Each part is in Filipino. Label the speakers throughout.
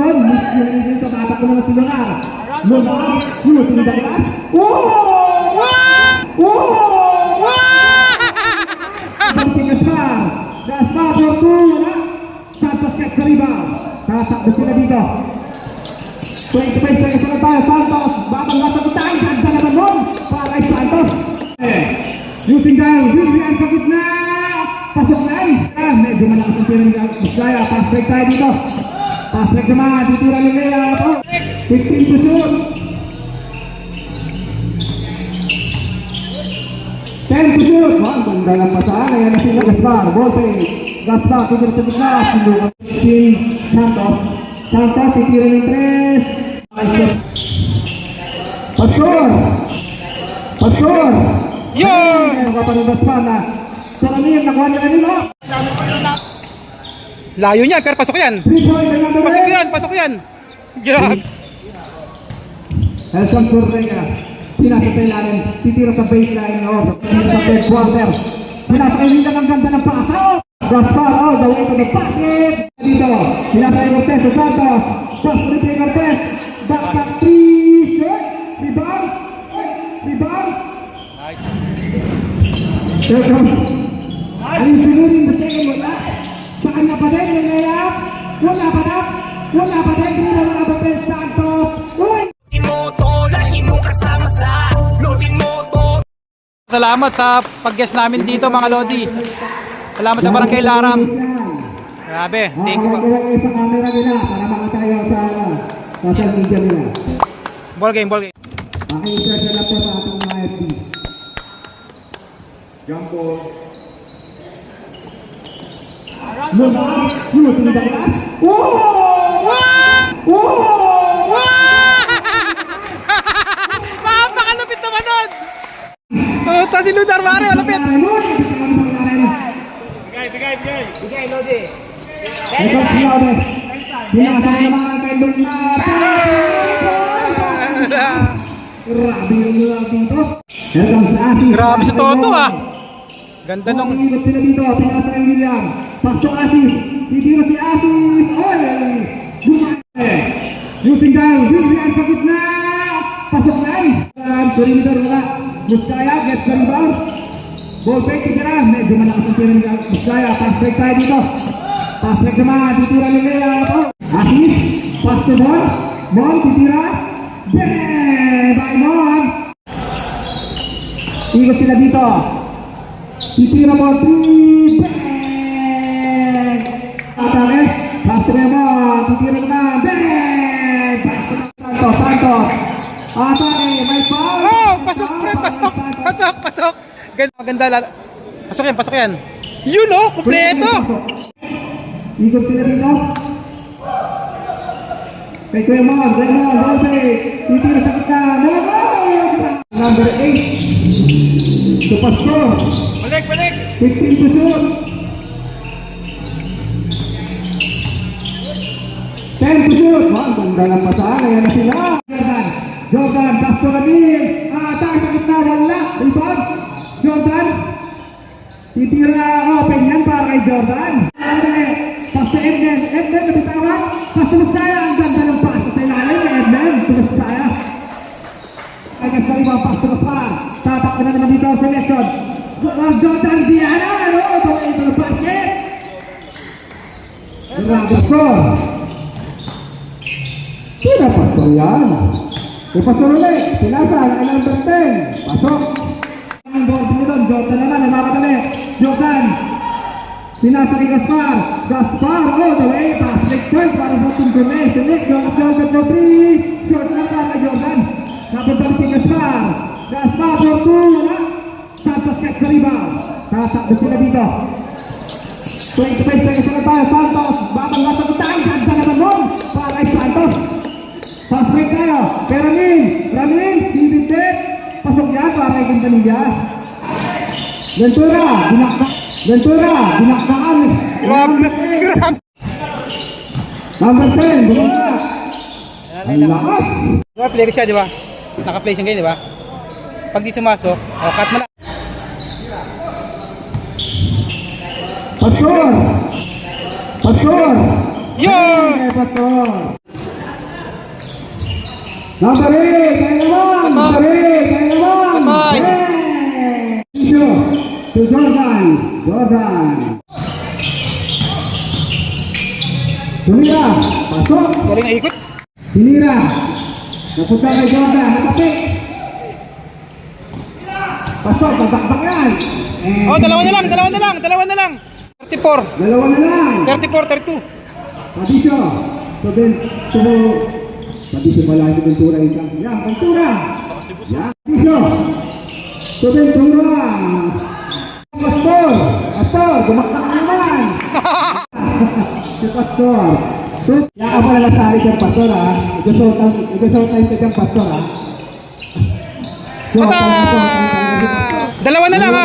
Speaker 1: doon. Miss yung hindi ito. Tatak ko naman si Lunar. Lunar. Yun, tinidalian. Oh! Oh! Isang si Gaspar. Gaspar for two. Wala. Santos kay Kariba. Tatakbo sila dito. 25 seconds na tayo. Santos. Babang nasa bitay. Ganda naman nun. Para kay Santos. Eh, Using down. William sa gitna. Pasok na ay. Ah, medyo malakas ang tira ni Bisaya. Pass break tayo dito. Pass break naman. Titira ni Lea. Oh. 15 to shoot. 10 to shoot. Oh, ang ganda ng pasahan. Ayan na sila Gaspar. Fake. Gaspar. Titira sa gitna. Sinukan. 15. Santos. Santos. Titira ng 3. Pastor! Pastor!
Speaker 2: Yun!
Speaker 1: Ano ka pa ng Gaspar na? Karamihan nakuha niya kanina.
Speaker 2: Layo niya, pero pasok yan.
Speaker 1: 3 point ang number
Speaker 2: Pasok yan, pasok yan. Grabe.
Speaker 1: Nelson Correa. Pinasa sa ilalim. Titira sa baseline. Oh, sa third quarter. Pinasa kay Linda ng ganda ng. Oh! Gaspar, oh, the way to the basket. Dito. Pinasa kay Cortez sa Santos. Pass to kay Cortez. Back back three. Rebound. Rebound. There comes. Ang sinunin na second wala. Sa kanya pa din yung layup. Wala pa na. Wala pa din. Hindi na wala pa din. Santos. Uy!
Speaker 3: Imoto, lagi mong kasama sa Loading Moto
Speaker 2: Salamat sa pag-guest namin dito mga Lodi. Salamat sa Barangay Laram. Grabe, thank you.
Speaker 1: Sa camera nila sa social media nila.
Speaker 2: Ball game, ball game.
Speaker 1: Maki-share na sa ating mga FB. Jump ball. Luna, yun, tinidalian. Oh! Oh!
Speaker 2: Mapakalupit naman nun! Oh, ta si Lunar Mare, malupit!
Speaker 1: Ito si Lode. Binasa naman kay. Grabe yung mga dito.
Speaker 2: Grabe si Toto ah! Ganda nung...
Speaker 1: Dito, pinasa kay William. Pasok Asis. Titira si Asis. Oy! Gumane. Using down. William sa gitna. Pasok na ay. Perimeter wala. Muskaya gets the rebound. Ball fake titira. Medyo malakas ang ni Muskaya. Pass break tayo dito. Pass break naman. Titira ni Lea. Asis. Pass to Mon. Mon titira. Bang! By Mon. Ikot sila dito. Titira mo, bang! Atake, Pastre mo, titira mo na, bang! Santos, Santos. Atake, may foul.
Speaker 2: Oh! Pasok, pre! Pasok! Pasok! Pasok! Ganda, maganda. lala- Pasok yan, pasok yan. Yun oh! Kompleto!
Speaker 1: Ikot sila dito. Kay Kuya Mon, Kuya Mon, Dolce, titira sa kita, Number 8. To Pastor.
Speaker 2: Balik, balik!
Speaker 1: 15 to shoot. 10 to shoot. Wow, ang ganda ng pasahan. Ayan na sila. Jordan. Jordan. Pastor Ramil. Ah, tayo sa gitna. Wala. Rebound. Jordan. Titira open yan para kay Jordan. Andre. Jordan Diana, ano? Ito, ito na basket. Grabe ko. Sino pasok yan? Ipasok ulit. Pinasa, ang number 10. Pasok. Ang ball doon. Jordan naman, nagmamadali. Jordan. Pinasa kay Gaspar. Gaspar, all the way. Basket point para sa Team Gomez. Nick, Jordan, Jordan, no three. Short na para Jordan. Napunta si Gaspar. Gaspar for two. Wala. Santos kay Kariba. Tatakbo sila dito. 25 seconds na tayo. Santos. Babang nasa kitang. Ganda naman nun. Para kay Santos. Pass break tayo. Kay Ramin. Ramin. Ted. Pasok yan para kay Quintanilla. Ventura. Binakta. Ventura. Binaktaan.
Speaker 2: Grabe! Grabe!
Speaker 1: Number 10. Bumaba. Ang lakas.
Speaker 2: Play ko siya, di ba? Naka-play siya ngayon, di ba? Pag di sumasok, oh, cut mo na.
Speaker 1: Pastor.
Speaker 2: Yun!
Speaker 1: Eh, Pastor. Number 8, kaya naman! Number 8, kaya naman!
Speaker 2: Patay!
Speaker 1: Yeah! To Jordan. Jordan. Tumira, pasok.
Speaker 2: Galing na ikot.
Speaker 1: Sinira. Napunta kay Jordan. Nakapit. Pasok, pagkakbak yan. Eh,
Speaker 2: Oh, dalawa na lang, dalawa na lang, dalawa na lang. 34,
Speaker 1: Dalawa na lang.
Speaker 2: 34, 32.
Speaker 1: Patricio. So then, so, Patricio pala yung Ventura. Yan, Ventura. Yan, Patricio. So then, Ventura. Pastor. Pastor, gumakta ka naman. si Pastor. So, yan ka pala nasari kang Pastor ha. Igasot tayo sa kang Pastor ha. So,
Speaker 2: Pata!
Speaker 1: Pastor,
Speaker 2: Dalawa na lang ha.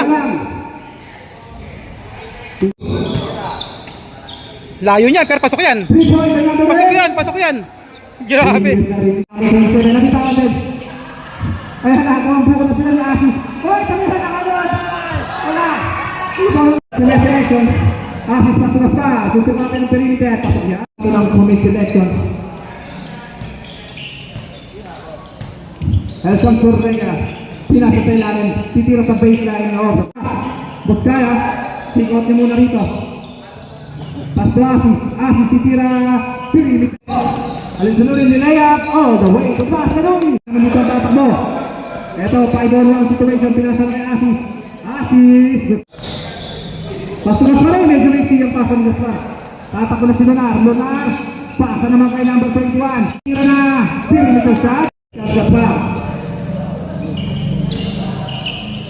Speaker 2: Layo niya, pero pasok yan. Pasok yan, pasok yan. Grabe.
Speaker 1: Nakita ko din. Kaya nakakuha ang buko na sila ni. Hoy, kami sa nakanood! Wala! Ibang selection. Asis patulas pa. Susukatin ng perimeter. Pasok niya. Ito lang comment selection. Elson Correa. Pinasa sa ilalim. Titira sa baseline. Oh. Bukaya. Take out niya muna rito. Pasto Asis. Asis titira. Perimeter. Alin sunodin ni layup. Oh, the way to pass. Ganun. Naman dito ang tatakbo. Ito, 5 on 1 situation. Pinasa kay Asis. Asis. Pasulas pa rin. Medyo risky yung pass ng Gaspar. Tatakbo na si Lunar. Lunar. Pasa naman kay number 21. Tira na. Perimeter shot. Gaspar.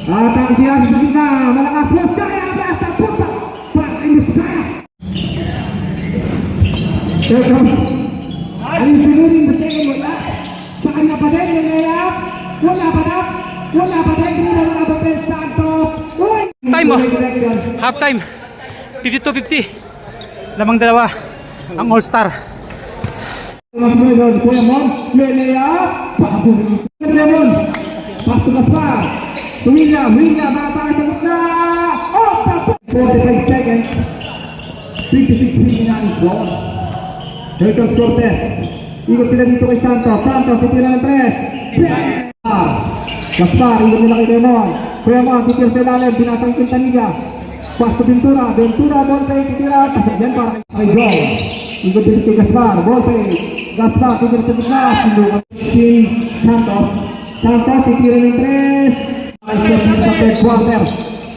Speaker 1: At ang siya sa gitna. Malakas. Basta puta. Para in the sky. There comes Ayun sinurin na siya wala. Sa kanya pa din, yung layup. Wala pa na. Wala pa din. Hindi na. Uy!
Speaker 2: Time mo. Half time. 52-50. Lamang dalawa. Ang all-star.
Speaker 1: Kuya Mon, layup. Pakabuli. Kuya Mon. Pastulas pa. Huminga, huminga, mga pangasagot na! Oh, tapos! 45 seconds. 56-59 po. Nathan Cortez. Ikot sila dito kay Santos. Santos, itira ng 3. Gaspar, ikot nila kay Demon. Prema, titira sa ilalim. Pinatangkin Taniga. Pasto Ventura. Ventura, Bonte, titira. Yan para kay Joel. Ikot dito kay Gaspar. Bonte, Gaspar, titira sa gitna. Santos, Santos, titira ng 3 quarter.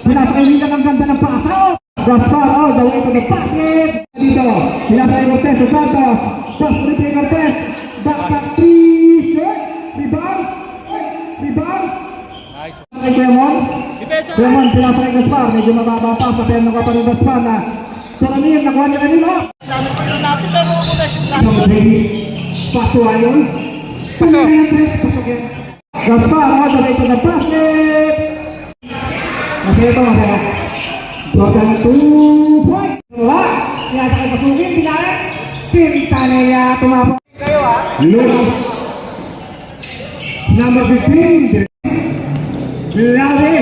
Speaker 1: Pinasa kay Willa ng ganda ng pasa. Gaspar all the way to the basket. Dito, pinasa kay Cortez sa Santos. Kay Cortez. Back back three. Shot. Rebound. Rebound. Kay Clemon. Clemon, pinasa kay Gaspar. Medyo mababa pa sa perno ka pa rin Gaspar na Karamihan, nakuha niya kanina. Paso ayon.
Speaker 2: Paso.
Speaker 1: Gaspar, all the way to the basket. Masaya ito, masaya. Jordan 2 point. Wala. Kaya sa kay Pasukin, pinala. Pintanaya, tumapos. Lucas. Number 15. Grabe.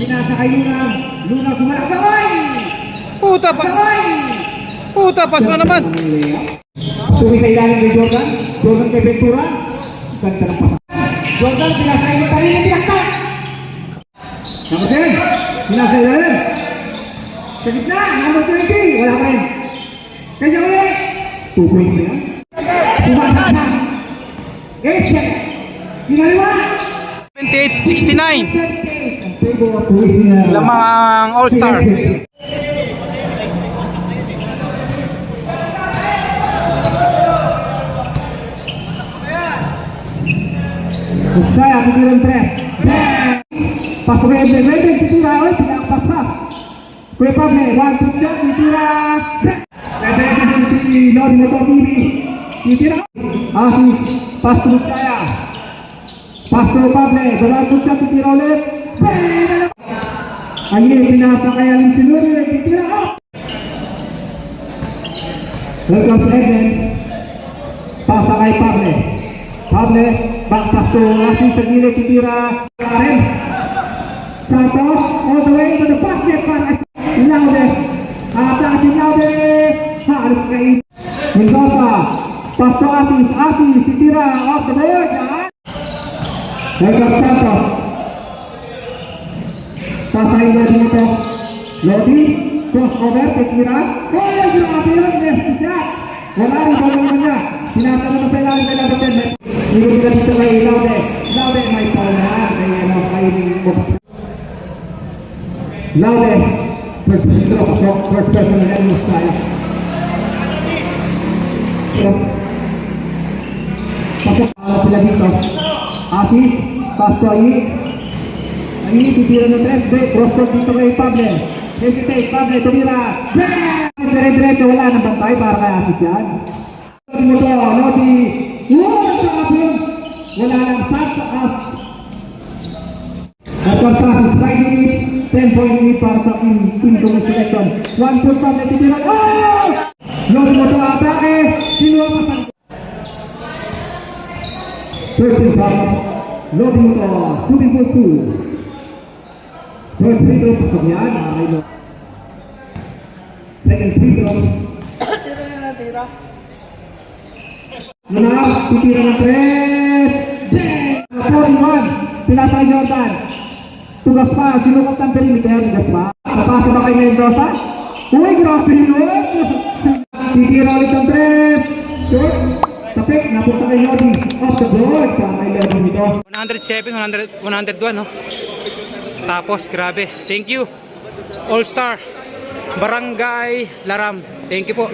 Speaker 1: Pinasa kay Luna. Luna sumalak. Gaway!
Speaker 2: Puta pa.
Speaker 1: Gaway!
Speaker 2: Puta, pas mo naman.
Speaker 1: Tuwi sa ilalim kay Jordan. Jordan kay Ventura. Ganda ng Jordan, pinasa kay Tayo na pinakta. Number 10. Pinasa ilalim. Sa gitna, number 20. Wala pa rin. Kaya ulit. Two points na yan. Pumasok na. Eight seconds. Pinaliwa.
Speaker 2: 28-69.
Speaker 1: Ang favor of Louisiana.
Speaker 2: Lamang all-star.
Speaker 1: Saya pikiran tres. Pas Rebe, Rebe ditira, oi tidak pas-pas. Kue Pable, one two shot ditira. Rebe di Lord Motor TV. Ditira. Asis, pas tu saya. Pas tu Pable, one two shot ditira oleh. Ani pinasa kaya ng sinuri, ditira. Welcome Eden. Pasa kay Pable. Pable, baktas to Asis sa gilid, titira. Karen. Santos, all the way to the basket para Laude. Atake Laude. Harus kay Mendoza. Pass to Asis. Asis, titira off the board. Yan. Edgar Santos. Pasahin na dito. Lodi. Crossover, titira. Oh, grabe yun. Yes, shot. Wala rin ba naman niya. Sinasama na sa ilalim kay number 10. Hindi ko dito kay Laude. Laude, may na. Kaya ano, kay Laude. First throw, pasok. First person na rin style. Pasok uh, sila dito. Asi, pasto Ayi. Ayi, titira ng tres. Cross court dito kay Pable. Hesitate, Pable, tumira. Break! Dire-diretso, wala nang bantay para kay Asis yan. Mo to, Lodi. Wow, sa atin. Wala nang pass as. At ang pass is Friday, 10 point lead para sa team Gomez selection. One point from the titira. Oh! Lodi mo to, atake. Sinuha pa sa 13 foul. Lodi mo to, shooting for two. Third free throw, pasok yan. No. Second free throw. Mula, titira ng tres. Bang! 41. Pinasay Jordan. Tugas pa, sinukot ng perimeter. Tugas pa. Napasa ba kay Mendoza? Uy, grabe yun. Titira ulit ng tres. Short. Tapik, napunta kay Lodi. Off the board. Para kay Lodi nito.
Speaker 2: 107, 100, 101, no? Tapos, grabe. Thank you. All Star. Barangay Laram. Thank you po.